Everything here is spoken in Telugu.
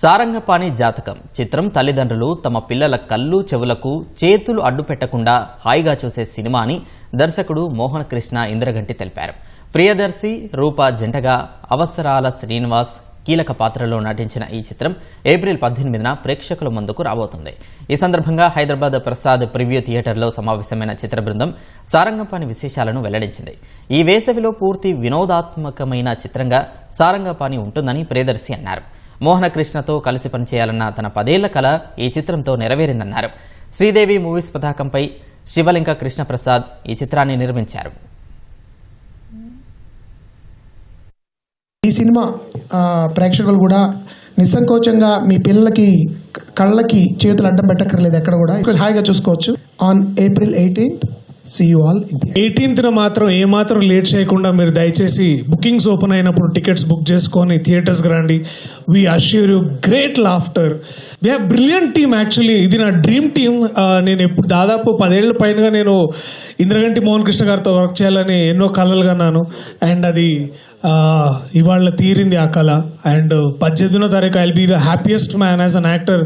సారంగపాణి జాతకం. చిత్రం తల్లిదండ్రులు తమ పిల్లల కళ్ళు చెవులకు చేతులు అడ్డు పెట్టకుండా హాయిగా చూసే సినిమా అని దర్శకుడు మోహన్ కృష్ణ ఇంద్రగంటి తెలిపారు. ప్రియదర్శి రూప జంటగా అవసరాల శ్రీనివాస్ కీలక పాత్రలో నటించిన ఈ చిత్రం ఏప్రిల్ పద్దెనిమిదిన ప్రేక్షకుల ముందుకు రాబోతుంది. ఈ సందర్భంగా హైదరాబాద్ ప్రసాద్ ప్రివ్యూ థియేటర్లో సమావేశమైన చిత్ర బృందం సారంగపాణి విశేషాలను వెల్లడించింది. ఈ వేసవిలో పూర్తి వినోదాత్మకమైన చిత్రంగా సారంగపాణి ఉంటుందని ప్రియదర్శి అన్నారు. మోహన కృష్ణతో కలిసి పనిచేయాలన్న తన పదేళ్ళ కళ ఈ చిత్రంతో నెరవేరిందన్నారు. శ్రీదేవి మూవీస్ పతాకంపై శివలింక కృష్ణప్రసాద్ ఈ చిత్రాన్ని నిర్మించారు. ఈ సినిమా ప్రేక్షకులు కూడా నిస్సంకోచంగా మీ పిల్లలకి కళ్ళకి చేతులు అడ్డం పెట్టక్కర్లేదు ఎక్కడ కూడా. హాయిగా చూసుకోవచ్చు. On April eighteenth see you all ఎయిటీన్త్న మాత్రం ఏమాత్రం లేట్ చేయకుండా మీరు దయచేసి బుకింగ్స్ ఓపెన్ అయినప్పుడు టికెట్స్ బుక్ చేసుకొని థియేటర్స్కి రండి. We assure you great laughter we have brilliant team actually ఇది నా డ్రీమ్ టీమ్ నేను ఎప్పుడు దాదాపు పదేళ్ళ పైనగా నేను ఇంద్రగంటి మోహన్ కృష్ణ గారితో వర్క్ చేయాలని ఎన్నో కళలు కన్నాను. అండ్ అది ఇవాళ తీరింది ఆ కళ. అండ్ పద్దెనిమిదో తారీఖు I'll be the happiest man as an actor